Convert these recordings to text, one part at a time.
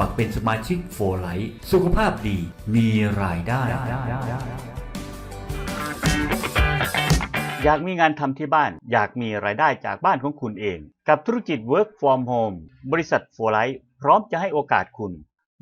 มัครเป็นสมาชิกโฟไลท์สุขภาพดีมีรายได้ อยากมีงานทำที่บ้าน อยากมีรายได้จากบ้านของคุณเอง กับธุรกิจ Work from Home บริษัท For Life พร้อมจะให้โอกาสคุณ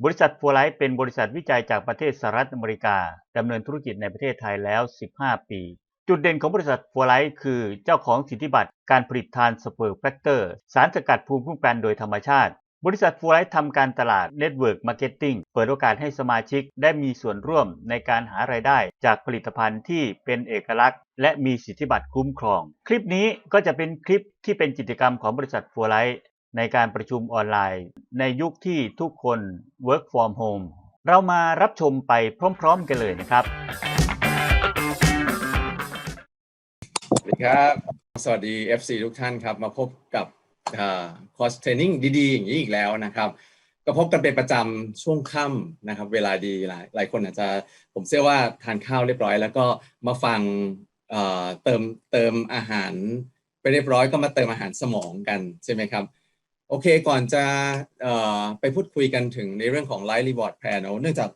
บริษัท For Life เป็นบริษัทวิจัยจากประเทศสหรัฐอเมริกาดำเนินธุรกิจในประเทศไทยแล้ว 15 ปีจุดเด่นของบริษัท For Life คือเจ้าของสิทธิบัตรการผลิตทานสเปอร์แฟกเตอร์ สารสกัดภูมิคุ้มกันโดยธรรมชาติ บริษัทฟูไลท์ทำการตลาด Network Marketing เปิดโอกาสให้สมาชิกได้มีส่วนร่วมในการหารายได้จากผลิตภัณฑ์ที่เป็นเอกลักษณ์ และมีสิทธิบัตรคุ้มครอง คลิปนี้ก็จะเป็นคลิปที่เป็นกิจกรรมของบริษัทฟูไลท์ในการประชุมออนไลน์ ในยุคที่ทุกคน work from home เรามารับชมไปพร้อมๆกันเลยนะครับ สวัสดีครับ สวัสดี FC ทุกท่านครับ มาพบกับ คอร์สเทรนนิ่งดีๆ อย่างนี้อีกแล้วนะครับ ก็พบกันเป็นประจำช่วงค่ำนะครับ เวลาดีหลายหลายคนอาจจะผมเชื่อว่าทานข้าวเรียบร้อย แล้วก็มาฟังเติมเติมอาหารไปเรียบร้อยก็มาเติมอาหารสมองกันใช่ไหมครับโอเคก่อนจะไปพูดคุยกันถึงในเรื่องของ Life Reward Plan เนอะเนื่องจาก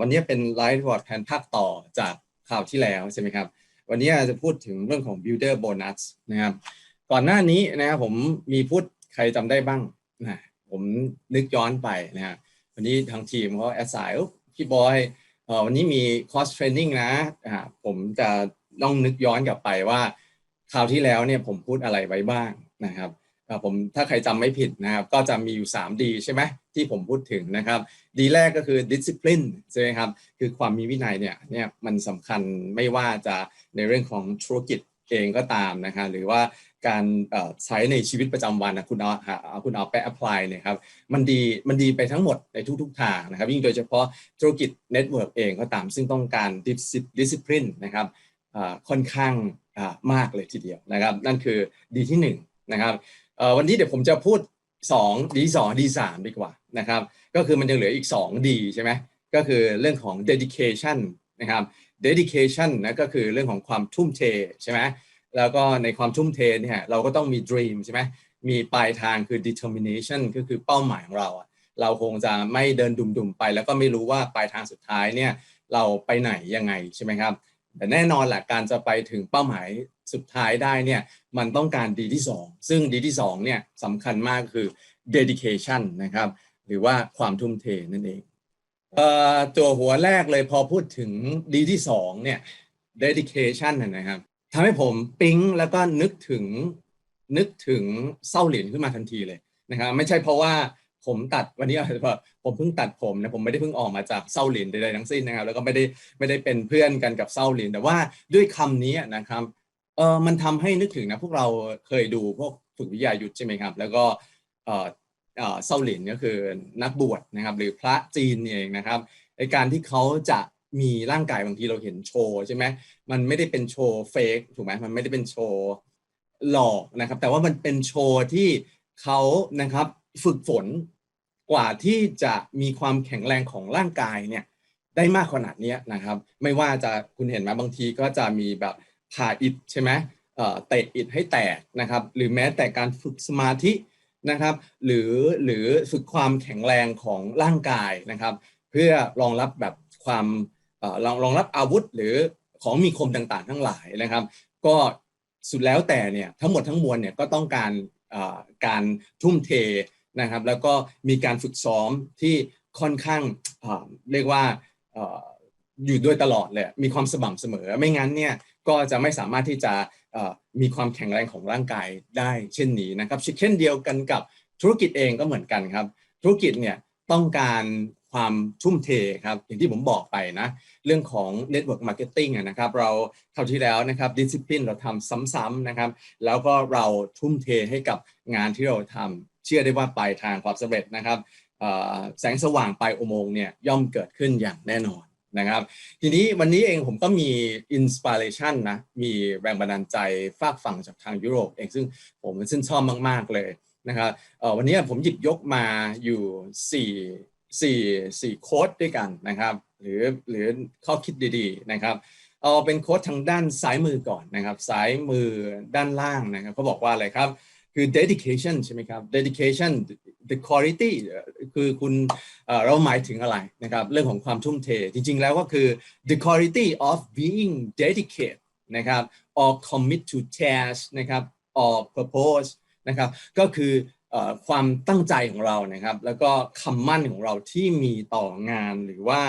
วันนี้เป็น Life Reward Plan ภาคต่อจากข่าวที่แล้วใช่ไหมครับวันนี้จะพูดถึงเรื่องของ builder bonus นะครับ ก่อนหน้านี้นะครับผมมีพูดใครจำได้บ้างนะผมนึกย้อนไปนะฮะวันนี้ทางทีมเขาแอดสายพี่บอยวันนี้มีคอร์สเทรนนิ่งนะผมจะต้องนึกย้อนกลับไปว่าคราวที่แล้วเนี่ยผมพูดอะไรไว้บ้างนะครับผมถ้าใครจำไม่ผิดนะครับ ก็จะมีอยู่3ดีใช่ไหมที่ผมพูดถึงนะครับ ดีแรกก็คือ discipline ใช่ไหมครับ คือความมีวินัยเนี่ยเนี่ยมันสำคัญไม่ว่าจะในเรื่องของธุรกิจเองก็ตามนะคะหรือว่า การใช้ในชีวิตประจำวันนะคุณเอาเอาคุณเอาไป apply เนี่ยครับมันดีมันดีไปทั้งหมดในทุกๆทางนะครับยิ่งโดยเฉพาะธุรกิจ network เองก็ตามซึ่งต้องการ dis- discipline นะครับค่อนข้างมากเลยทีเดียวนะครับ นั่นคือดีที่หนึ่งนะครับวันนี้เดี๋ยวผมจะพูด 2 ดี 2 ดี 3 ดีกว่านะครับ ก็คือมันยังเหลืออีก 2 ดีใช่ไหมก็คือเรื่องของ dedication นะครับ dedication นะก็คือเรื่องของความทุ่มเทใช่ไหม แล้วก็ในความทุ่มเทเนี่ยเราก็ต้องมี dream ใช่ไหมมีปลายทางคือ determination ก็คือเป้าหมายของเราอะเราคงจะไม่เดินดุ่มๆไป แล้วก็ไม่รู้ว่าปลายทางสุดท้ายเนี่ยเราไปไหนยังไงใช่ไหมครับแต่แน่นอนแหละการจะไปถึงเป้าหมายสุดท้ายได้เนี่ยมันต้องการดีที่ 2 ซึ่งดีที่2เนี่ยสำคัญมากคือ dedication นะครับหรือว่าความทุ่มเทนั่นเองเอ่อตัวหัวแรกเลยพอพูดถึงดีที่สองเนี่ย dedication นนะครับ ทำให้ผมปิ๊งแล้วก็นึกถึงนึกถึงเศร้าหลินขึ้นมาทันทีเลยนะครับไม่ใช่เพราะว่าผมตัดวันนี้ผมเพิ่งตัดผมนะผมไม่ได้เพิ่งออกมาจากเศร้าหลินใดๆทั้งสิ้นนะครับ แล้วก็ไม่ได้ไม่ได้เป็นเพื่อนกันกับเศร้าหลิน แต่ว่าด้วยคำนี้นะครับเออมันทำให้นึกถึงนะพวกเราเคยดูพวกฝึกวิทยายุทธใช่ไหมครับ แล้วก็เออเออเซาหลินก็คือนักบวชนะครับ หรือพระจีนเองนะครับในการที่เขาจะ มีร่างกายบางทีเราเห็นโชว์ใช่ไหมมันไม่ได้เป็นโชว์เฟกถูกไหมมันไม่ได้เป็นโชว์หลอกนะครับ แต่ว่ามันเป็นโชว์ที่เขานะครับฝึกฝนกว่าที่จะมีความแข็งแรงของร่างกายเนี่ยได้มากขนาดนี้นะครับ ไม่ว่าจะคุณเห็นไหมบางทีก็จะมีแบบผ่าอิฐใช่ไหมเอ่อตะอิฐให้แตกนะครับ หรือแม้แต่การฝึกสมาธินะครับ หรือหรือฝึกความแข็งแรงของร่างกายนะครับ เพื่อรองรับแบบความ รองรองรับอาวุธหรือของมีคมต่างๆ ทั้งหลายนะครับ ก็สุดแล้วแต่เนี่ยทั้งหมดทั้งมวลเนี่ยก็ต้องการการทุ่มเทนะครับ แล้วก็มีการฝึกซ้อมที่ค่อนข้างเรียกว่าอยู่ด้วยตลอดเลยมีความสม่ำเสมอ ไม่งั้นเนี่ยก็จะไม่สามารถที่จะมีความแข็งแรงของร่างกายได้เช่นนี้นะครับเช่นเดียวกันกับธุรกิจเองก็เหมือนกันครับ ธุรกิจเนี่ยต้องการ ความทุ่มเทครับอย่างที่ผมบอกไปนะเรื่องของ Network Marketing นะครับเราคราวที่แล้วนะครับ Discipline เราทำซ้ำๆนะครับแล้วก็เราทุ่มเทให้กับงานที่เราทำเชื่อได้ว่าปลายทางความสำเร็จนะครับแสงสว่างปลายอุโมงค์เนี่ยย่อมเกิดขึ้นอย่างแน่นอนนะครับทีนี้วันนี้เองผมก็มีอินสปิเรชันนะมีแรงบันดาลใจฝากฝั่งจากทางยุโรปเองซึ่งผมซึ่งชอบมาก ๆ เลยนะครับวันนี้ผมหยิบยกมาอยู่ 4 4 4โค้ดด้วยกันนะครับ หรือหรือข้อคิดดีๆนะครับเอาเป็นโค้ดทางด้านซ้ายมือก่อนนะครับซ้ายมือด้านล่างนะครับเขาบอกว่าอะไรครับคือ dedication ใช่ไหมครับ dedication the quality คือคุณเเราหมายถึงอะไรนะครับ เรื่องของความทุ่มเท จริงๆแล้วก็คือ the quality of being dedicated นะครับ or commit to task นะครับ or purpose นะครับ ก็คือ ความตั้งใจของเรานะครับ แล้วก็คำมั่นของเราที่มีต่องานหรือว่า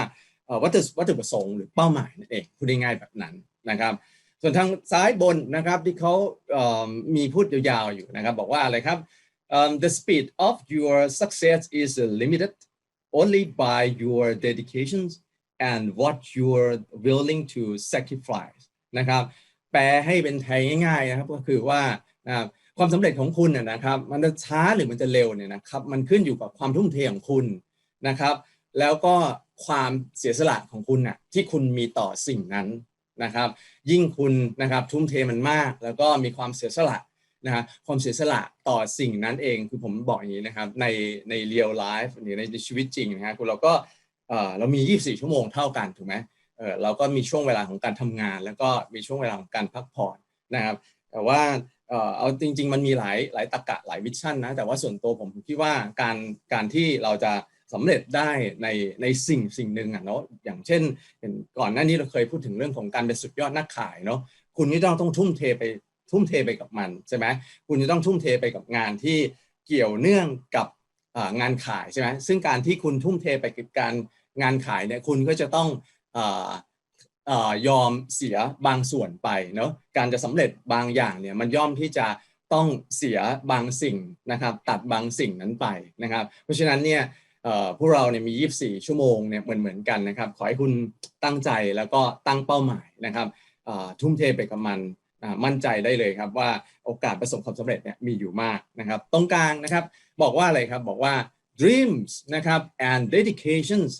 วัตถุวัตถุประสงค์หรือเป้าหมายนั่นเองพูดง่ายๆแบบนั้นนะครับ ส่วนทางซ้ายบนนะครับที่เขาเอ่อมีพูดยาวๆอยู่นะครับ บอกว่าอะไรครับ the speed of your success is limited only by your dedications and what you're willing to sacrifice นะครับ แปลให้เป็นไทยง่ายๆนะครับก็คือว่านะครับ ความสำเร็จของคุณนะนะครับ มันจะช้าหรือมันจะเร็วเนี่ยนะครับ มันขึ้นอยู่กับความทุ่มเทของคุณนะครับ แล้วก็ความเสียสละของคุณน่ะที่คุณมีต่อสิ่งนั้นนะครับ ยิ่งคุณนะครับทุ่มเทมันมาก แล้วก็มีความเสียสละนะฮะความเสียสละต่อสิ่งนั้นเองคือผมบอกอย่างนี้นะครับในใน real life หรือในชีวิตจริงนะฮะคุณเราก็เออเรามี 24 ชั่วโมงเท่ากันถูกไหมเออเราก็มีช่วงเวลาของการทำงาน แล้วก็มีช่วงเวลาของการพักผ่อนนะครับ แต่ว่าเอาจริง ๆ มันมีหลายหลายตรกะหลายวิชั่นนะ แต่ว่าส่วนตัวผมคิดว่าการการที่เราจะสำเร็จได้ในในสิ่งสิ่งหนึ่งอะเนาะอย่างเช่นเห็นก่อนหน้านี้เราเคยพูดถึงเรื่องของการเป็นสุดยอดนักขายเนาะคุณนี่ต้องต้องทุ่มเทไปทุ่มเทไปกับมันใช่ไหมคุณจะต้องทุ่มเทไปกับงานที่เกี่ยวเนื่องกับงานขายใช่ไหมซึ่งการที่คุณทุ่มเทไปกับการงานขายเนี่ยคุณก็จะต้องอ ยอมเสียบางส่วนไปเนาะการจะสำเร็จบางอย่างเนี่ยมันย่อมที่จะต้องเสียบางสิ่งนะครับ ตัดบางสิ่งนั้นไปนะครับ เพราะฉะนั้นเนี่ยเอ่อพวกเราเนี่ยมี 24 ชั่วโมงเนี่ยเหมือนเหมือนกันนะครับ ขอให้คุณตั้งใจแล้วก็ตั้งเป้าหมายนะครับทุ่มเทไปกับมันมั่นใจได้เลยครับว่าโอกาสประสบความสำเร็จเนี่ยมีอยู่มากนะครับ ตรงกลางนะครับบอกว่าอะไรครับบอกว่า dreams นะครับ and dedications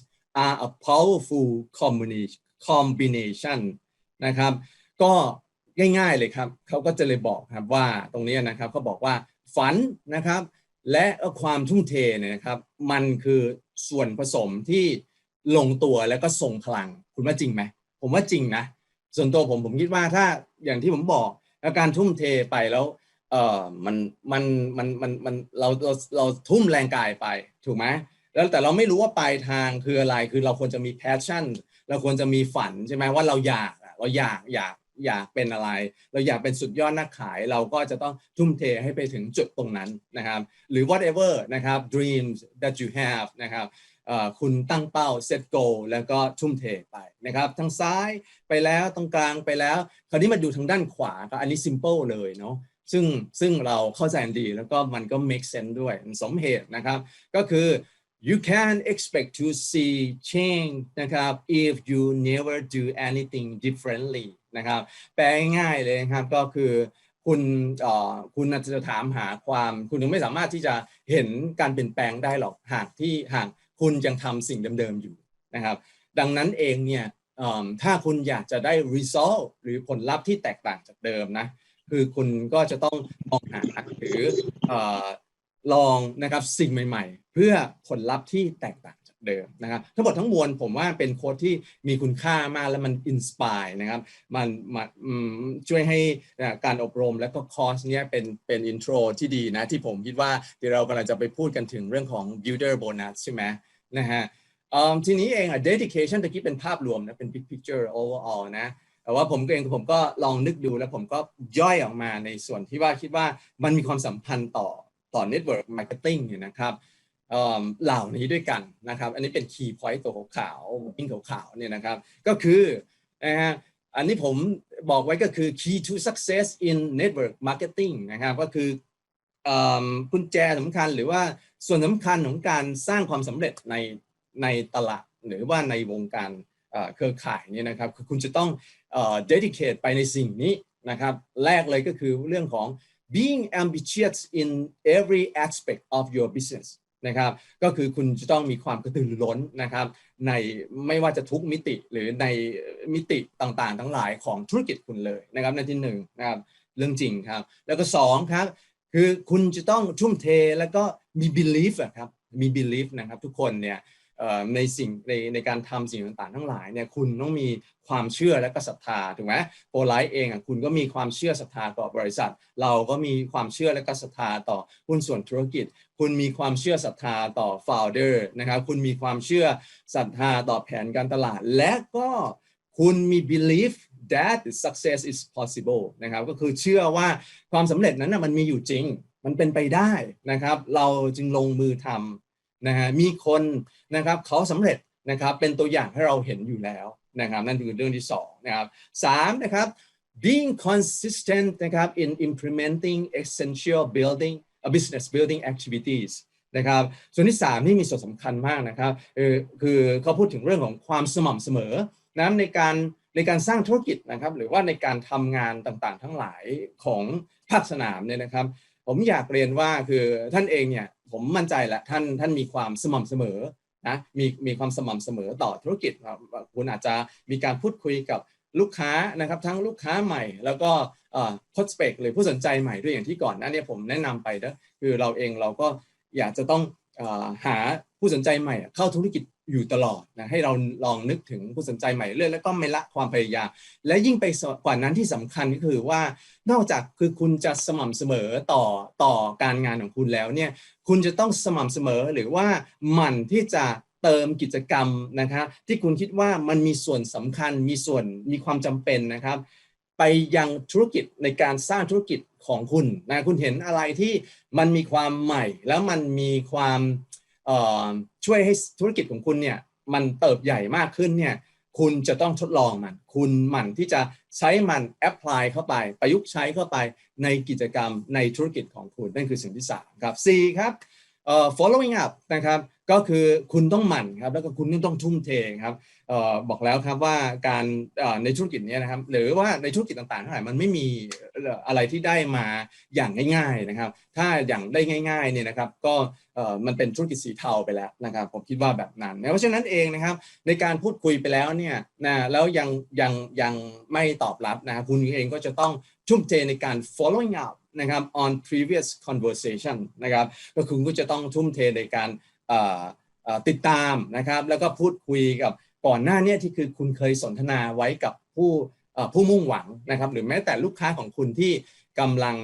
are a powerful combination combination นะครับ ก็ง่ายๆเลยครับเขาก็จะเลยบอกครับว่าตรงนี้นะครับเขาบอกว่าฝันนะครับ และความทุ่มเทเนี่ยนะครับมันคือส่วนผสมที่ลงตัวแล้วก็ทรงพลังคุณว่าจริงไหมผมว่าจริงนะส่วนตัวผมผมคิดว่าถ้าอย่างที่ผมบอกการทุ่มเทไปแล้วเออมันมันมันมันมันเราเราเราทุ่มแรงกายไปถูกไหมแล้วแต่เราไม่รู้ว่าปลายทางคืออะไรคือเราควรจะมี passion เราควรจะมีฝันใช่ไหมว่าเราอยากอะเราอยากอยากอยากเป็นอะไร เราอยากเป็นสุดยอดนักขาย เราก็จะต้องทุ่มเทให้ไปถึงจุดตรงนั้นนะครับ หรือ whatever นะครับ dreams that you have นะครับคุณตั้งเป้า set goal แล้วก็ทุ่มเทไปนะครับทางซ้ายไปแล้วตรงกลางไปแล้ว คราวนี้มาดูทางด้านขวาก็อันนี้ simple เลยเนาะซึ่งซึ่งเราเข้าใจดีแล้วก็มันก็ make sense ด้วยสมเหตุนะครับ ก็คือ you can expect to see change นะครับ if you never do anything differently นะครับ แปลง่ายๆเลยนะครับก็คือคุณเอ่อคุณอาจจะถามหาความคุณยังไม่สามารถที่จะเห็นการเปลี่ยนแปลงได้หรอกหากที่หากคุณยังทำสิ่งเดิมๆอยู่นะครับ ดังนั้นเองเนี่ยถ้าคุณอยากจะได้ result หรือผลลัพธ์ที่แตกต่างจากเดิมนะคือคุณก็จะต้องมองหาหรืออ่อ ลองนะครับสิ่งใหม่ ๆ เพื่อผลลัพธ์ที่แตกต่างจากเดิมนะครับทั้งหมดทั้งมวลผมว่าเป็นโค้ดที่มีคุณค่ามากและมันอินสปายนะครับมันมันช่วยให้การอบรมและก็คอร์สเนี้ยเป็นเป็นอินโทรที่ดีนะที่ผมคิดว่าเดี๋ยวเรากำลังจะไปพูดกันถึงเรื่องของ builder bonus ใช่ไหมนะฮะทีนี้เองอะ dedication ตะกี้เป็นภาพรวมนะเป็น big picture overall นะแต่ว่าผมเองผมก็ลองนึกดูแล้วผมก็ย่อยออกมาในส่วนที่ว่าคิดว่ามันมีความสัมพันธ์ต่อ ต่อ network marketing อยู่นะครับเหล่านี้ด้วยกันนะครับ อันนี้เป็น key point ตัวขาวๆวิ่งขาวๆเนี่ยนะครับ ก็คือนะฮะอันนี้ผมบอกไว้ก็คือ key to success in network marketing นะครับ ก็คือเอิ่มกุญแจสำคัญหรือว่าส่วนสำคัญของการสร้างความสำเร็จในในตลาดหรือว่าในวงการเอ่อเครือข่ายเนี่ยนะครับคือคุณจะต้องเอ่อ dedicate ไปในสิ่งนี้นะครับ แรกเลยก็คือเรื่องของ being ambitious in every aspect of your business นะครับก็คือคุณจะต้องมีความกระตือรือร้นนะครับในไม่ว่าจะทุกมิติหรือในมิติต่างๆ ทั้งหลายของธุรกิจคุณเลยนะครับในที่หนึ่งนะครับเรื่องจริงครับ แล้วก็สองครับคือคุณจะต้องทุ่มเทแล้วก็มี belief อะครับมี belief นะครับทุกคนเนี่ย ในสิ่งในในการทำสิ่งต่างๆ ทั้งหลายเนี่ยคุณต้องมีความเชื่อและก็ศรัทธาถูกไหมโปรไลท์เองอะคุณก็มีความเชื่อศรัทธาต่อบริษัท เราก็มีความเชื่อและก็ศรัทธาต่อหุ้นส่วนธุรกิจ คุณมีความเชื่อศรัทธาต่อ founder นะครับคุณมีความเชื่อศรัทธาต่อแผนการตลาด และก็คุณมี belief that success is possible นะครับก็คือเชื่อว่าความสำเร็จนั้นนะมันมีอยู่จริง มันเป็นไปได้นะครับ เราจึงลงมือทำ นะฮะมีคนนะครับเขาสำเร็จนะครับเป็นตัวอย่างให้เราเห็นอยู่แล้วนะครับนั่นคือเรื่องที่สองนะครับสามนะครับ being consistent นะครับ in implementing essential building uh, business building activities นะครับส่วนที่ 3 นี่มีส่วนสำคัญมากนะครับเออคือเขาพูดถึงเรื่องของความสม่ำเสมอนะในการในการสร้างธุรกิจนะครับ หรือว่าในการทำงานต่างๆ ทั้งหลายของภาคสนามเนี่ยนะครับ ผมอยากเรียนว่าคือท่านเองเนี่ย ผมมั่นใจแหละท่านท่านมีความสม่ำเสมอนะมีมีความสม่ำเสมอต่อธุรกิจคุณอาจจะมีการพูดคุยกับลูกค้านะครับทั้งลูกค้าใหม่ แล้วก็เอ่อ prospect หรือผู้สนใจใหม่ด้วยอย่างที่ก่อนหน้านี้ผมแนะนำไปนะคือเราเองเราก็อยากจะต้องอหา ผู้สนใจใหม่เข้าธุรกิจอยู่ตลอดนะให้เราลองนึกถึงผู้สนใจใหม่เรื่อยแล้วก็ไม่ละความพยายามและยิ่งไปกว่านั้นที่สำคัญก็คือว่านอกจากคือคุณจะสม่ำเสมอต่อต่อการงานของคุณแล้วเนี่ยคุณจะต้องสม่ำเสมอหรือว่าหมั่นที่จะเติมกิจกรรมนะครับที่คุณคิดว่ามันมีส่วนสำคัญมีส่วนมีความจำเป็นนะครับ ไปยังธุรกิจในการสร้างธุรกิจของคุณนะคุณเห็นอะไรที่มันมีความใหม่ แล้วมันมีความ ช่วยให้ธุรกิจของคุณเนี่ยมันเติบใหญ่มากขึ้นเนี่ยคุณจะต้องทดลองมัน คุณหมั่นที่จะใช้มันแอพพลายเข้าไป ประยุกต์ใช้เข้าไปในกิจกรรมในธุรกิจของคุณ นั่นคือสิ่งที่สามครับสี่ครับ following up นะครับ ก็คือคุณต้องหมั่นครับแล้วก็คุณต้องทุ่มเทครับออบอกแล้วครับว่าการออในธุรกิจนี้นะครับหรือว่าในธุรกิจต่างๆทั้งหลายมันไม่มีอะไรที่ได้มาอย่างง่าย ๆนะครับ ถ้าอย่างได้ง่ายๆเนี่ยนะครับก็มันเป็นธุรกิจสีเทาไปแล้วนะครับ ผมคิดว่าแบบนั้นเพราะฉะนั้นเองนะครับ ในการพูดคุยไปแล้วเนี่ยนะแล้วยังยังยังไม่ตอบรับนะค,บคุณเองก็จะต้องทุ่มเทในการ following up นะครับ on previous conversation นะครับก็คุณก็จะต้องทุ่มเทในการ ติดตามนะครับ แล้วก็พูดคุยกับก่อนหน้านี้ที่คือคุณเคยสนทนาไว้กับผู้ผู้มุ่งหวังนะครับ หรือแม้แต่ลูกค้าของคุณที่กำลัง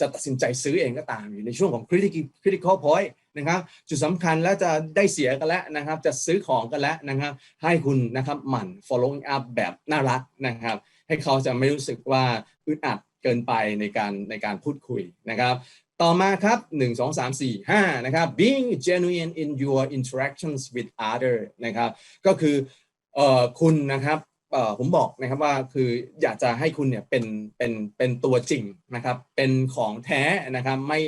จะตัดสินใจซื้อเองก็ตามอยู่ในช่วงของ critical critical point นะครับจุดสำคัญแล้วจะได้เสียกันแล้วนะครับ จะซื้อของกันแล้วนะครับ ให้คุณนะครับหมั่น following up แบบน่ารักนะครับ ให้เขาจะไม่รู้สึกว่าอึดอัดเกินไปในการในการพูดคุยนะครับ ต่อมาครับ 1 2 3 4 5 นะครับ being genuine in your interactions with other นะครับ ก็คือเอ่อคุณนะครับเอ่อผมบอกนะครับว่าคืออยากจะให้คุณเนี่ยเป็นเป็นเป็นตัวจริงนะครับ เป็นของแท้นะครับไม่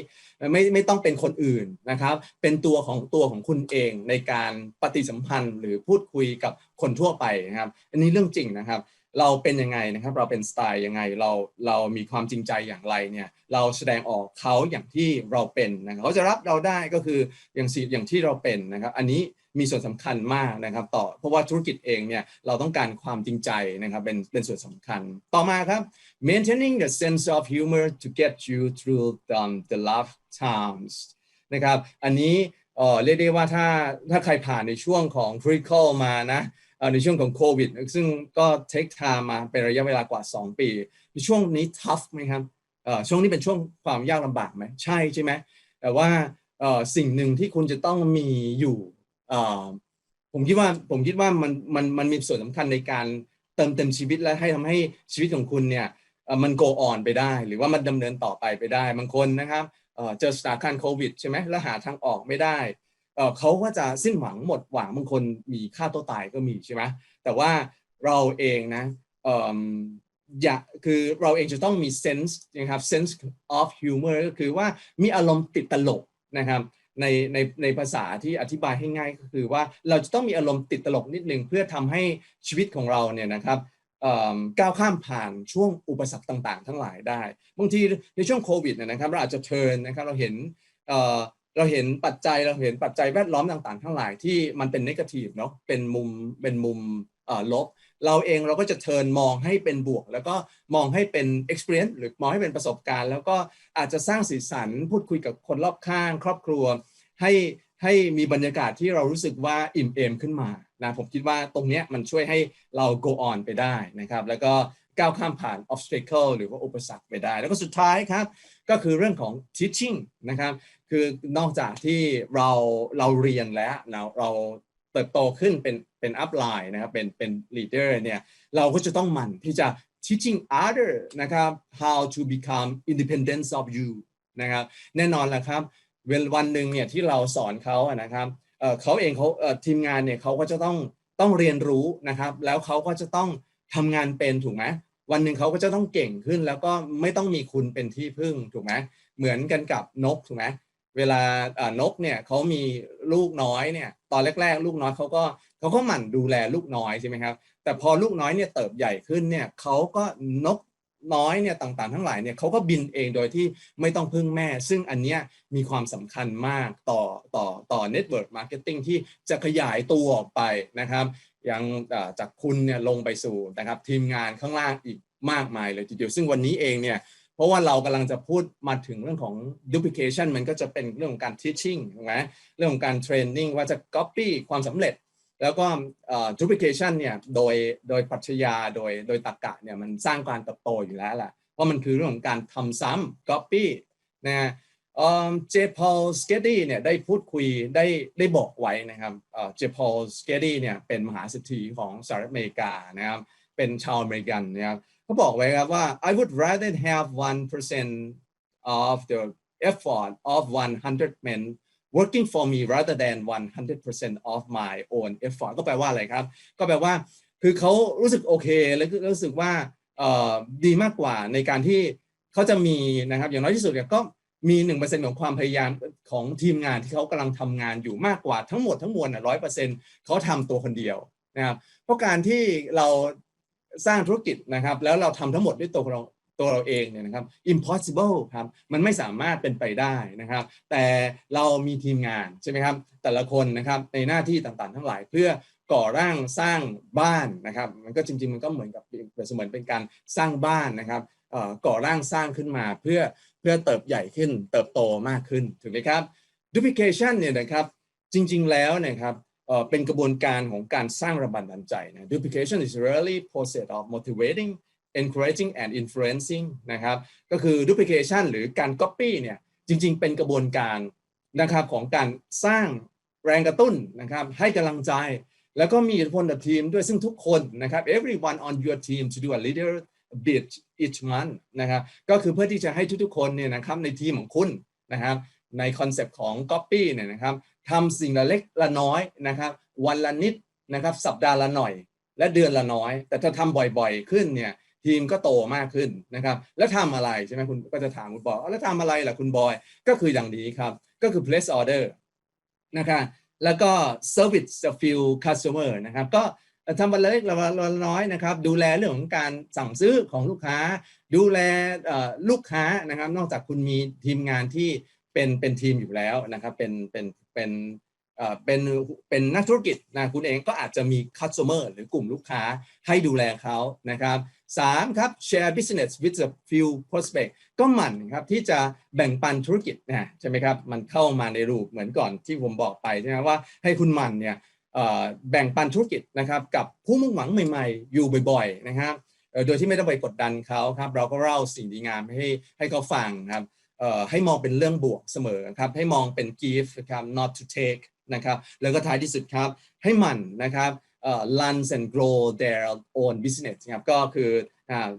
ไม่ไม่ต้องเป็นคนอื่นนะครับ เป็นตัวของตัวของคุณเองในการปฏิสัมพันธ์หรือพูดคุยกับคนทั่วไปนะครับ อันนี้เรื่องจริงนะครับ เราเป็นยังไงนะครับ เราเป็นสไตล์ยังไง เราเรามีความจริงใจอย่างไรเนี่ย เราแสดงออกเขาอย่างที่เราเป็นนะครับเขาจะรับเราได้ก็คืออย่างสีอย่างที่เราเป็นนะครับ อันนี้มีส่วนสำคัญมากนะครับ ต่อเพราะว่าธุรกิจเองเนี่ยเราต้องการความจริงใจนะครับเป็นเป็นส่วนสำคัญ ต่อมาครับ maintaining the sense of humor to get you through the, the rough times นะครับ อันนี้เอ่อเรียกได้ว่าถ้าถ้าใครผ่านในช่วงของ critical มานะ ในช่วงของโควิด ซึ่งก็เทคไทม์มาเป็นระยะเวลากว่า 2 ปี ในช่วงนี้ทัฟไหมครับช่วงนี้เป็นช่วงความยากลำบากไหมใช่ใช่ไหมแต่ว่าสิ่งหนึ่งที่คุณจะต้องมีอยู่ผมคิดว่าผมคิดว่ามันมันมันมีส่วนสำคัญในการเติมเต็มชีวิตและให้ทำให้ชีวิตของคุณเนี่ยมัน go on ไปได้ หรือว่ามันดำเนินต่อไปไปได้บางคนนะครับเอ่อเจอสถานการณ์โควิดใช่ไหมแล้วหาทางออกไม่ได้ เขาก็จะสิ้นหวังหมดหวังบางคนมีค่าตัวตายก็มีใช่ไหมแต่ว่าเราเองนะเอ่าคือเราเองจะต้องมี sense นะครับ sense of humor ก็คือว่ามีอารมณ์ติดตลกนะครับในในในภาษาที่อธิบายให้ง่ายก็คือว่าเราจะต้องมีอารมณ์ติดตลกนิดนึงเพื่อทำให้ชีวิตของเราเนี่ยนะครับก้าวข้ามผ่านช่วงอุปสรรคต่างๆ ทั้งหลายได้ บางทีในช่วงโควิดเนี่ยนะครับเราอาจจะเทินนะครับเราเห็น เราเห็นปัจจัยเราเห็นปัจจัยแวดล้อมต่างๆ ทั้งหลายที่มันเป็นนกาทีฟเนาะเป็นมุมเป็นมุมลบ เราเองเราก็จะเทินมองให้เป็นบวก แล้วก็มองให้เป็น experience หรือมองให้เป็นประสบการณ์ แล้วก็อาจจะสร้างสีสันพูดคุยกับคนรอบข้าง ครอบครัว ให้ให้มีบรรยากาศที่เรารู้สึกว่าอิ่มเอมขึ้นมานะผมคิดว่าตรงเนี้ยมันช่วยให้เรา go on ไปได้นะครับแล้วก็ก้าวข้ามผ่าน obstacle หรือว่าอุปสรรคไปได้ แล้วก็สุดท้ายครับ ก็คือเรื่องของ teaching นะครับ คือนอกจากที่เราเราเรียนแล้วเราเราเติบโตขึ้นเป็นเป็น upline นะครับเป็นเป็น leader เนี่ยเราก็จะต้องหมั่นที่จะ teaching other นะครับ how to become independent of you นะครับแน่นอนแหละครับเวลวันหนึ่งเนี่ยที่เราสอนเขาอะนะครับเเขาเองเขาเทีมงานเนี่ยเขาก็จะต้องต้องเรียนรู้นะครับ แล้วเขาก็จะต้องทำงานเป็นถูกไหมวันหนึ่งเขาก็จะต้องเก่งขึ้น แล้วก็ไม่ต้องมีคุณเป็นที่พึ่งถูกไหมเหมือนกันกับนกถูกไหม เวลานกเนี่ยเขามีลูกน้อยเนี่ยตอนแรกๆ ลูกน้อยเขาก็เขาก็หมั่นดูแลลูกน้อยใช่ไหมครับแต่พอลูกน้อยเนี่ยเติบใหญ่ขึ้นเนี่ยเขาก็นกน้อยเนี่ยต่างๆ ทั้งหลายเนี่ยเขาก็บินเองโดยที่ไม่ต้องพึ่งแม่ ซึ่งอันเนี้ยมีความสำคัญมากต่อต่อต่อ Network Marketing ที่จะขยายตัวออกไปนะครับยังจากคุณเนี่ยลงไปสู่นะครับทีมงานข้างล่างอีกมากมายเลยทีเดียวซึ่งวันนี้เองเนี่ย เพราะว่าเรากำลังจะพูดมาถึงเรื่องของ duplication มันก็จะเป็นเรื่องของการ teaching ถูกไหมเรื่องของการ training ว่าจะ copy ความสำเร็จ แล้วก็ duplication เนี่ยโดยโดยปรัชญาโดยโดยตรรกะเนี่ยมันสร้างการเติบโตอยู่แล้วแหละเพราะมันคือเรื่องของการทำซ้ำ copy นะเจพอลสเกตตี้เนี่ยได้พูดคุยได้ได้บอกไว้นะครับเจพอลสเกตตี้เนี่ยเป็นมหาเศรษฐีของสหรัฐอเมริกานะครับเป็นชาวอเมริกันนะครับ เขาบอกไว้ครับว่า I would rather have one percent of the effort of 100 men working for me rather than 100% of my own effort ก็แปลว่าอะไรครับ ก็แปลว่าคือเขารู้สึกโอเค แล้วก็รู้สึกว่าดีมากกว่าในการที่เขาจะมีนะครับ อย่างน้อยที่สุดเนี่ยก็มีหนึ่งเปอร์เซ็นของความพยายามของทีมงานที่เขากำลังทำงานอยู่มากกว่าทั้งหมดทั้งมวลร้อยเปอร์เซ็นต์เขาทำตัวคนเดียวนะครับเพราะการที่เรา สร้างธุรกิจนะครับ แล้วเราทำทั้งหมดด้วยตัวเราตัวเราเองเนี่ยนะครับ impossible ครับมันไม่สามารถเป็นไปได้นะครับ แต่เรามีทีมงานใช่ไหมครับ แต่ละคนนะครับในหน้าที่ต่างๆ ทั้งหลายเพื่อก่อร่างสร้างบ้านนะครับ มันก็จริงๆ มันก็เหมือนกับเปรียบเสมือนเป็นการสร้างบ้านนะครับก่อร่างสร้างขึ้นมาเพื่อเพื่อเติบใหญ่ขึ้น เติบโตมากขึ้นถูกไหมครับ duplication เนี่ยนะครับจริงๆแล้วนะครับ เป็นกระบวนการของการสร้างแรงบันดาลใจนะ duplication is really process of motivating encouraging and influencing นะครับก็คือ duplication หรือการ copy เนี่ยจริง ๆ เป็นกระบวนการนะครับของการสร้างแรงกระตุ้นนะครับให้กำลังใจ แล้วก็มีอิทธิพลต่อทีมด้วยซึ่งทุกคนนะครับ everyone on your team to do a little bit each month นะครับก็คือเพื่อที่จะให้ทุกๆคนเนี่ยนะครับในทีมของคุณนะครับ ในคอนเซปต์ของ copy เนี่ยนะครับทำสิ่งละเล็กละน้อยนะครับวันละนิดนะครับสัปดาห์ละหน่อย และเดือนละน้อย แต่ถ้าทำบ่อยๆขึ้นเนี่ยทีมก็โตมากขึ้นนะครับ แล้วทำอะไรใช่ไหมคุณก็จะถามคุณบอยแล้วทำอะไรล่ะคุณบอย ก็คืออย่างนี้ครับ ก็คือ place order นะครับแล้วก็ service the few customer นะครับ ก็ทำวันละเล็กละน้อยนะครับ ดูแลเรื่องของการสั่งซื้อของลูกค้า ดูแลลูกค้านะครับ นอกจากคุณมีทีมงานที่ เป็นเป็นทีมอยู่แล้วนะครับเป็นเป็นเป็นเป็นเป็นนักธุรกิจนะคุณเองก็อาจจะมี customer หรือกลุ่มลูกค้าให้ดูแลเขานะครับสามครับ share business with a few prospect ก็หมั่นครับที่จะแบ่งปันธุรกิจนะใช่ไหมครับมันเข้ามาในรูปเหมือนก่อนที่ผมบอกไปใช่ไหมว่าให้คุณหมั่นเนี่ยแบ่งปันธุรกิจนะครับกับผู้มุ่งหวังใหม่ๆ อยู่บ่อยๆนะครับโดยที่ไม่ต้องไปกดดันเขาครับเราก็เล่าสิ่งดีงามให้ให้เขาฟังครับ ให้มองเป็นเรื่องบวกเสมอครับให้มองเป็น give ครับ not to take นะครับแล้วก็ท้ายที่สุดครับให้มันนะครับ run and grow their own business ครับก็คือ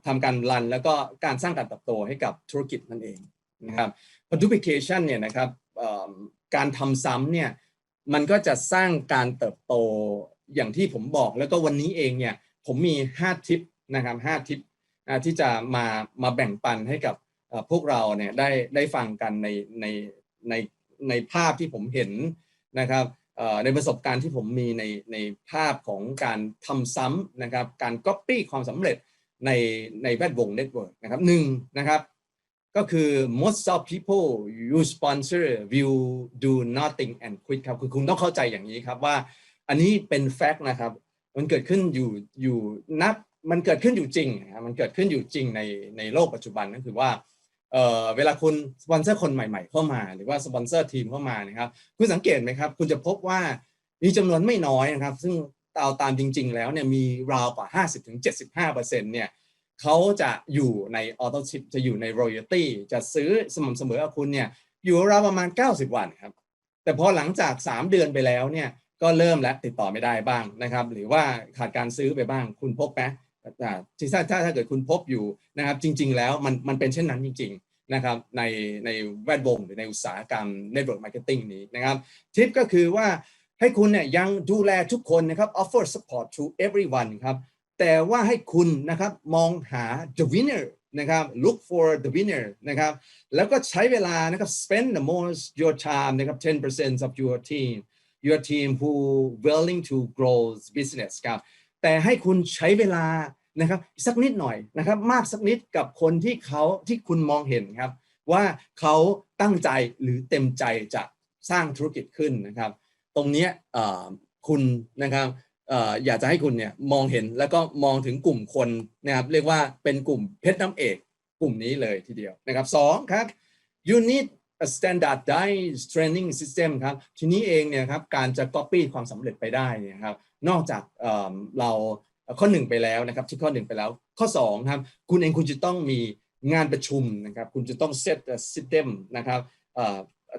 ทำการรันแล้วก็การสร้างการเติบโตให้กับธุรกิจนั่นเองนะครับ duplication เนี่ยนะครับการทำซ้ำเนี่ยมันก็จะสร้างการเติบโตอย่างที่ผมบอกแล้วก็วันนี้เองเนี่ยผมมี 5 ทิปนะครับ5ทิปที่จะมามาแบ่งปันให้กับ พวกเราเนี่ยได้ได้ฟังกันในในในในภาพที่ผมเห็นนะครับในประสบการณ์ที่ผมมีในในภาพของการทำซ้ำนะครับการ Copy ความสำเร็จในในแวดวงเน็ตเวิร์กนะครับหนึ่งนะครับก็คือ most of people you sponsor will do nothing and quit ครับคือคุณต้องเข้าใจอย่างนี้ครับว่าอันนี้เป็นแฟกต์นะครับ มันเกิดขึ้นอยู่อยู่นับมันเกิดขึ้นอยู่จริง มันเกิดขึ้นอยู่จริงในในโลกปัจจุบันก็คือว่า เอ่อเวลาคุณสปอนเซอร์คนใหม่ ๆ เข้ามา หรือว่าสปอนเซอร์ทีมเข้ามานะครับ คุณสังเกตไหมครับ คุณจะพบว่ามีจำนวนไม่น้อยนะครับ ซึ่งเอาตามจริง ๆ แล้วเนี่ยมีราวกว่า 50-75%เนี่ยเขาจะอยู่ในออโต้ชิปจะอยู่ใน royalty จะซื้อสม่ำเสมอกับคุณเนี่ยอยู่ราวประมาณ 90 วันครับ แต่พอหลังจาก 3 เดือนไปแล้วเนี่ยก็เริ่มแล้วติดต่อไม่ได้บ้างนะครับ หรือว่าขาดการซื้อไปบ้าง คุณพบไหม ที่ถ้าถ้าถ้าเกิดคุณพบอยู่นะครับ จริง ๆ แล้วมันมันเป็นเช่นนั้นจริง ๆ นะครับ ในในแวดวงหรือในอุตสาหกรรม Network Marketing นี้นะครับ ทิปก็คือว่าให้คุณเนี่ยยังดูแลทุกคนนะครับ offer support to everyone ครับ แต่ว่าให้คุณนะครับมองหา the winner นะครับ look for the winner นะครับ แล้วก็ใช้เวลานะครับ spend the most your time นะครับ 10% of your team your team who willing to grow business ครับ แต่ให้คุณใช้เวลานะครับสักนิดหน่อยนะครับ มากสักนิดกับคนที่เขาที่คุณมองเห็นครับ ว่าเขาตั้งใจหรือเต็มใจจะสร้างธุรกิจขึ้นนะครับ ตรงนี้คุณนะครับเอ่ออยากจะให้คุณเนี่ยมองเห็นแล้วก็มองถึงกลุ่มคนนะครับ เรียกว่าเป็นกลุ่มเพชรน้ำเอกกลุ่มนี้เลยทีเดียวนะครับสองครับ you need a standardized training system ครับ ทีนี้เองเนี่ยครับการจะ copy ความสำเร็จไปได้เนี่ยครับ นอกจากเเราข้อหนึ่งไปแล้วนะครับที่ข้อหนึ่งไปแล้ว ข้อสองครับคุณเองคุณจะต้องมีงานประชุมนะครับคุณจะต้อง set a system นะครับ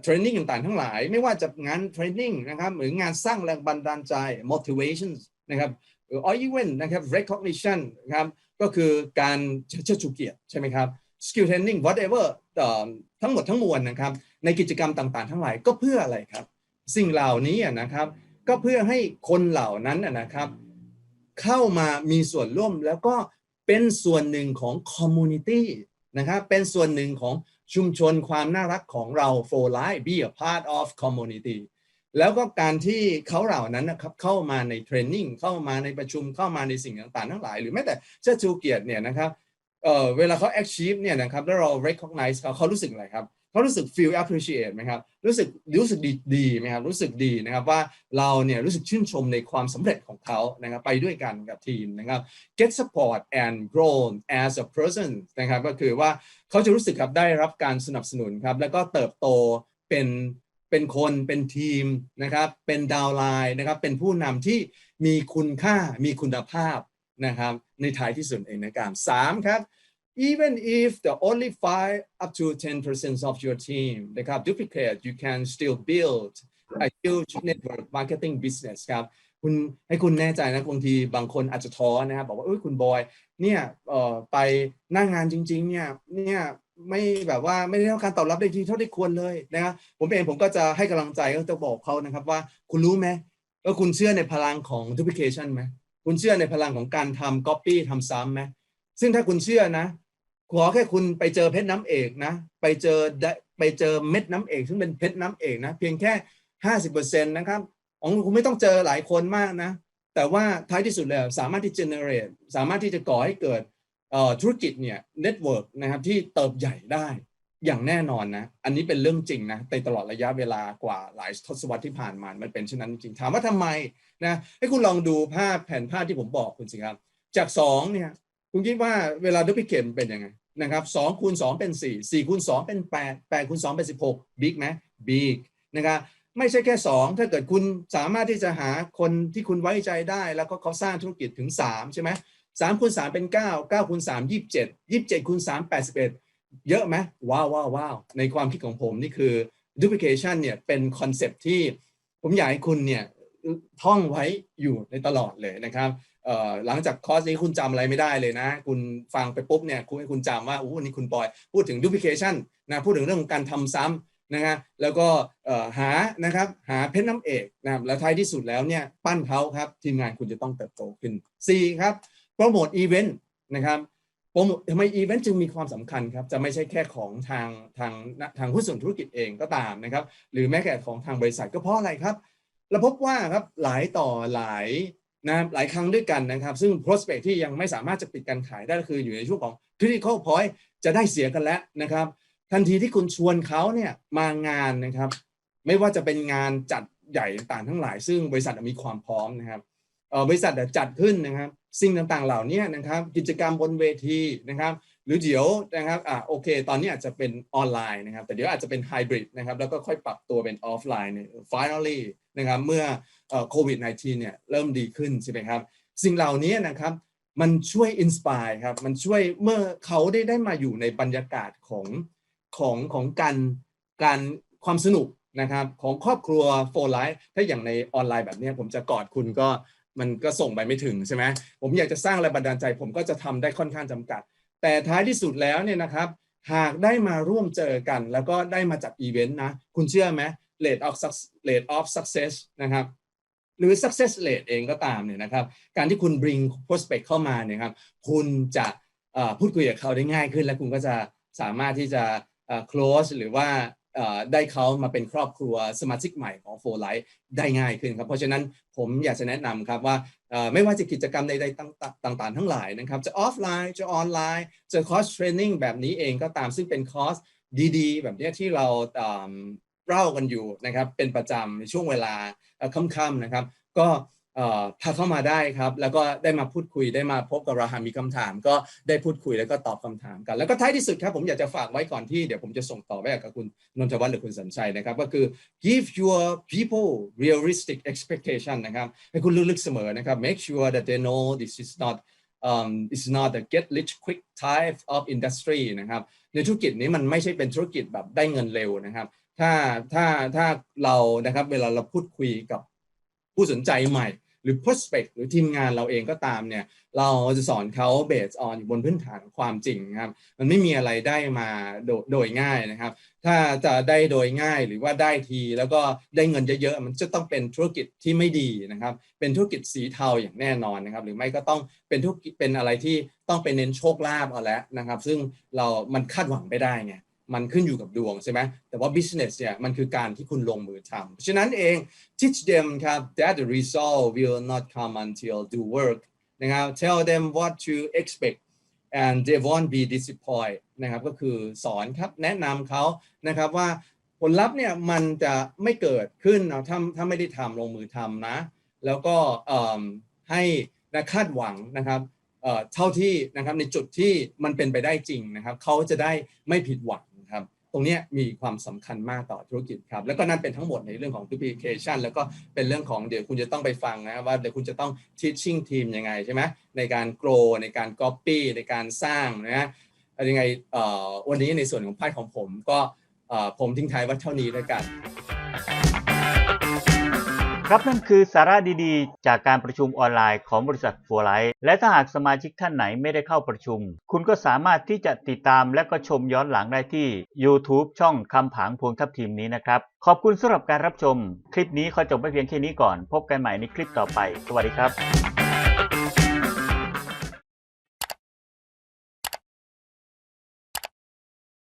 เทรนนิ่งต่างๆ ทั้งหลายไม่ว่าจะงานเทรนนิ่งนะครับหรืองานสร้างแรงบันดาลใจ motivation นะครับหรือ or even นะครับ recognition นะครับก็คือการเชิดชูเกียรติใช่ไหมครับ skill training whatever ทั้งหมดทั้งมวลนะครับในกิจกรรมต่างๆ ทั้งหลายก็เพื่ออะไรครับ สิ่งเหล่านี้นะครับ ก็เพื่อให้คนเหล่านั้นนะครับ เข้ามามีส่วนร่วมแล้วก็เป็นส่วนหนึ่งของ community นะครับเป็นส่วนหนึ่งของชุมชนความน่ารักของเรา for life be a part of community แล้วก็การที่เขาเหล่านั้นนะครับเข้ามาในเทรนนิ่งเข้ามาในประชุมเข้ามาในสิ่งต่างๆ ทั้งหลาย หรือแม้แต่เจ้าชูเกียรติเนี่ยนะครับเออเวลาเขา achieve เนี่ยนะครับแล้วเรา recognize เขาเขารู้สึกอะไรครับ เขารู้สึก feel appreciate ไหมครับรู้สึกรู้สึกดีดีไหมครับรู้สึกดีนะครับว่าเราเนี่ยรู้สึกชื่นชมในความสำเร็จของเขานะครับไปด้วยกันกับทีมนะครับ get support and grow as a person นะครับก็คือว่าเขาจะรู้สึกครับได้รับการสนับสนุนครับแล้วก็เติบโตเป็นเป็นคนเป็นทีมนะครับเป็นดาวไลน์นะครับเป็นผู้นำที่มีคุณค่ามีคุณภาพนะครับในท้ายที่สุดเองนะครับสามครับ even if the only five up to 10% of your team นะครับ duplicate you can still build a huge network marketing business ครับคุณให้คุณแน่ใจนะบางทีบางคนอาจจะท้อนะครับบอกว่าเอ้ยคุณบอยเนี่ยเอ่อไปหน้างงานจริงๆเนี่ยเนี่ยไม่แบบว่าไม่ได้รับการตอบรับได้ดีเท่าที่ควรเลยนะครับผมเองผมก็จะให้กำลังใจก็จะบอกเขานะครับว่าคุณรู้ไหมว่าคุณเชื่อในพลังของ duplication ไหมคุณเชื่อในพลังของการทำ copy ทำซ้ำไหมซึ่งถ้าคุณเชื่อนะ ขอแค่คุณไปเจอเพชรน้ำเอกนะ ไปเจอได้ไปเจอเม็ดน้ำเอก ซึ่งเป็นเพชรน้ำเอกนะ เพียงแค่ห้าสิบเปอร์เซ็นต์นะครับของคุณไม่ต้องเจอหลายคนมากนะ แต่ว่าท้ายที่สุดแล้วสามารถที่ generate สามารถที่จะก่อให้เกิดธุรกิจเนี่ย network นะครับที่เติบใหญ่ได้อย่างแน่นอนนะ อันนี้เป็นเรื่องจริงนะในตลอดระยะเวลากว่าหลายทศวรรษที่ผ่านมา มันเป็นเช่นนั้นจริง ถามว่าทำไมนะ ให้คุณลองดูภาพแผนภาพที่ผมบอกคุณสิครับ จากสองเนี่ย คุณคิดว่าเวลาดูพิเคมเป็นยังไงนะครับสองคูณสองเป็นสี่สี่คูณสองเป็นแปดแปดคูณสองเป็นสิบหกบิ๊กไหมบิ๊กนะครับไม่ใช่แค่สองถ้าเกิดคุณสามารถที่จะหาคนที่คุณไว้ใจได้ แล้วก็เขาสร้างธุรกิจถึงสามใช่ไหมสามคูณสามเป็นเก้าเก้าคูณสามยี่สิบเจ็ดยี่สิบเจ็ดคูณสามแปดสิบเอ็ดเยอะไหมว้าวว้าวว้าวในความคิดของผมนี่คือ duplication เนี่ยเป็นคอนเซปที่ผมอยากให้คุณเนี่ยท่องไว้อยู่ในตลอดเลยนะครับ หลังจากคอร์สนี้คุณจำอะไรไม่ได้เลยนะ คุณฟังไปปุ๊บเนี่ยคุณให้คุณจำว่าอู้วันนี้คุณปอยพูดถึง duplication นะพูดถึงเรื่องของการทำซ้ำนะฮะแล้วก็หานะครับหาเพชรน้ำเอกนะครับแล้วท้ายที่สุดแล้วเนี่ยปั้นเขาครับทีมงานคุณจะต้องเติบโตขึ้น 4 ครับโปรโมทอีเวนต์นะครับโปรโมททำไมอีเวนต์จึงมีความสำคัญครับจะไม่ใช่แค่ของทางทางทางหุ้นส่วนธุรกิจเองก็ตามนะครับหรือแม้แต่ของทางบริษัทก็เพราะอะไรครับเราพบว่าครับหลายต่อหลาย นะหลายครั้งด้วยกันนะครับ ซึ่ง prospect ที่ยังไม่สามารถจะปิดการขายได้ก็คืออยู่ในช่วงของ critical point จะได้เสียกันแล้วนะครับ ทันทีที่คุณชวนเขาเนี่ยมางานนะครับ ไม่ว่าจะเป็นงานจัดใหญ่ต่างทั้งหลาย ซึ่งบริษัทมีความพร้อมนะครับบริษัทจัดขึ้นนะครับ สิ่งต่างๆเหล่านี้นะครับ กิจกรรมบนเวทีนะครับ หรือเดี๋ยวนะครับอ่าโอเค ตอนนี้อาจจะเป็นออนไลน์นะครับ แต่เดี๋ยวอาจจะเป็นไฮบริดนะครับ แล้วก็ค่อยปรับตัวเป็นออฟไลน์เนี่ย finally นะครับ เมื่อ โควิด -19 เนี่ยเริ่มดีขึ้นใช่ไหมครับ สิ่งเหล่านี้นะครับมันช่วยอินสปายครับมันช่วยเมื่อเขาได้ได้มาอยู่ในบรรยากาศของของของการการความสนุกนะครับของครอบครัวโฟร์ไลฟ์ถ้าอย่างในออนไลน์แบบนี้ผมจะกอดคุณก็มันก็ส่งไปไม่ถึงใช่ไหมผมอยากจะสร้างแรงบันดาลใจ ผมก็จะทำได้ค่อนข้างจำกัด แต่ท้ายที่สุดแล้วเนี่ยนะครับ หากได้มาร่วมเจอกัน แล้วก็ได้มาจัดอีเวนต์นะ คุณเชื่อไหม rate of suc- rate of success นะครับ หรือ success rate เองก็ตามเนี่ยนะครับ การที่คุณ bring prospect เข้ามาเนี่ยครับ คุณจะพูดคุยกับเขาได้ง่ายขึ้น และคุณก็จะสามารถที่จะ close หรือว่าได้เขามาเป็นครอบครัวสมาชิกใหม่ของ For Life ได้ง่ายขึ้นครับ เพราะฉะนั้นผมอยากจะแนะนำครับว่าไม่ว่าจะกิจกรรมใดๆต่างๆ ทั้งหลายนะครับ จะออฟไลน์จะออนไลน์จะคอร์สเทรนนิ่งแบบนี้เองก็ตามซึ่งเป็นคอร์สดีๆ แบบนี้ที่เรา เล่ากันอยู่นะครับเป็นประจำในช่วงเวลาค่ำๆนะครับ ก็พาเข้ามาได้ครับ แล้วก็ได้มาพูดคุยได้มาพบกับเราหากมีคำถาม ก็ได้พูดคุยแล้วก็ตอบคำถามกัน แล้วก็ท้ายที่สุดครับผมอยากจะฝากไว้ก่อนที่เดี๋ยวผมจะส่งต่อไปกับคุณนนทวัฒน์หรือคุณสัญชัยนะครับ ก็คือ give your people realistic expectation นะครับให้คุณลึกๆเสมอนะครับ make sure that they know this is not um, it's not a get rich quick type of industry นะครับในธุรกิจนี้มันไม่ใช่เป็นธุรกิจแบบได้เงินเร็วนะครับ ถ้าถ้าถ้าเรานะครับเวลาเราพูดคุยกับผู้สนใจใหม่ หรือ prospect หรือทีมงานเราเองก็ตามเนี่ย เราจะสอนเขา based on อยู่บนพื้นฐานความจริงนะครับ มันไม่มีอะไรได้มาโดโดยง่ายนะครับ ถ้าจะได้โดยง่ายหรือว่าได้ที แล้วก็ได้เงินเยอะๆ มันจะต้องเป็นธุรกิจที่ไม่ดีนะครับ เป็นธุรกิจสีเทาอย่างแน่นอนนะครับ หรือไม่ก็ต้องเป็นธุรกิจเป็นอะไรที่ต้องไปเน้นโชคลาภเอาแล้วนะครับ ซึ่งเรา มันคาดหวังไม่ได้ไง มันขึ้นอยู่กับดวงใช่ไหมแต่ว่า business เนี่ยมันคือการที่คุณลงมือทำฉะนั้นเอง teach them ครับ that the result will not come until do work นะครับ tell them what to expect and they won't be disappointed นะครับก็คือสอนครับแนะนำเขานะครับว่าผลลัพธ์เนี่ยมันจะไม่เกิดขึ้นนะถ้าถ้าไม่ได้ทำลงมือทำนะ แล้วก็เอิ่มให้นะคาดหวังนะครับเท่าที่นะครับในจุดที่มันเป็นไปได้จริงนะครับเขาจะได้ไม่ผิดหวัง ตรงนี้มีความสำคัญมากต่อธุรกิจครับ แล้วก็นั่นเป็นทั้งหมดในเรื่องของ duplication แล้วก็เป็นเรื่องของเดี๋ยวคุณจะต้องไปฟังนะว่าเดี๋ยวคุณจะต้อง teaching team ยังไงใช่ไหมในการ grow ในการ copy ในการสร้างนะยังไงเอ่อวันนี้ในส่วนของพาร์ทของผมก็เอ่อผมทิ้งท้ายไว่าเท่านี้แล้วกัน ครับนั่นคือสาระดีๆ จากการประชุมออนไลน์ของบริษัทฟัวไลท์และถ้าหากสมาชิกท่านไหนไม่ได้เข้าประชุม คุณก็สามารถที่จะติดตามและก็ชมย้อนหลังได้ที่ YouTube ช่องคำผางพวงทับทีมนี้นะครับ ขอบคุณสำหรับการรับชม คลิปนี้ขอจบไปเพียงแค่นี้ก่อน พบกันใหม่ในคลิปต่อไป สวัสดีครับ